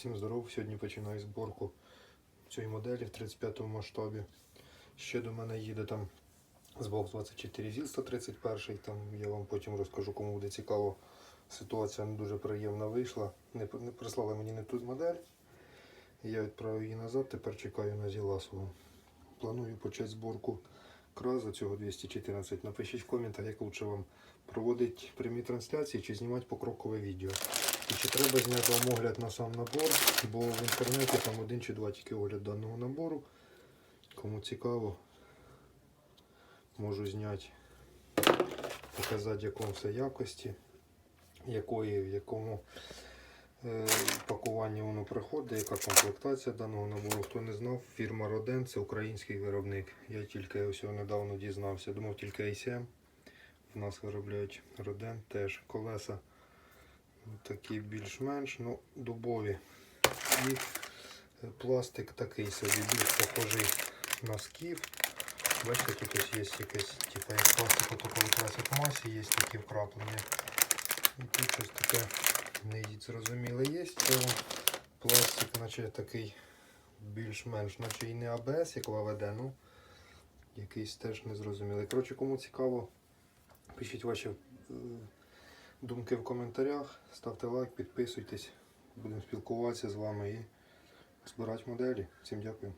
Всім здоров. Сьогодні починаю зборку цієї моделі в 35 му масштабі. Ще до мене їде там з бокс 24 ЗІЛ 131. Там я вам потім розкажу, кому буде цікаво. Ситуація не дуже приємна вийшла. Не, не прислали мені не ту модель. Я відправив її назад, тепер чекаю на Зіласову. Планую почати зборку краза цього 214. Напишіть в коментах, як лучше вам проводити прямі трансляції чи знімати покрокове відео. І чи треба зняти вам огляд на сам набор, бо в інтернеті там один чи два тільки огляд даного набору. Кому цікаво, можу зняти, показати якому все якості, якої, в якому е, пакуванні воно приходить, яка комплектація даного набору. Хто не знав, фірма Роден це український виробник. Я тільки ось недавно дізнався. Думав тільки ACM. В нас виробляють Роден теж колеса такі більш-менш ну, дубові. І пластик такий собі, більш похожий на скіф. Бачите, тут ось є якесь, типу як пластик, отако якраз як масі є такі вкраплення. І тут щось таке не зрозуміле є. Це пластик, наче такий більш-менш, наче і не АБС, як ВВД, ну якийсь теж незрозумілий. Коротше, кому цікаво, пишіть ваші е, думки в коментарях, ставте лайк, підписуйтесь. Будемо спілкуватися з вами і збирати моделі. Всім дякую.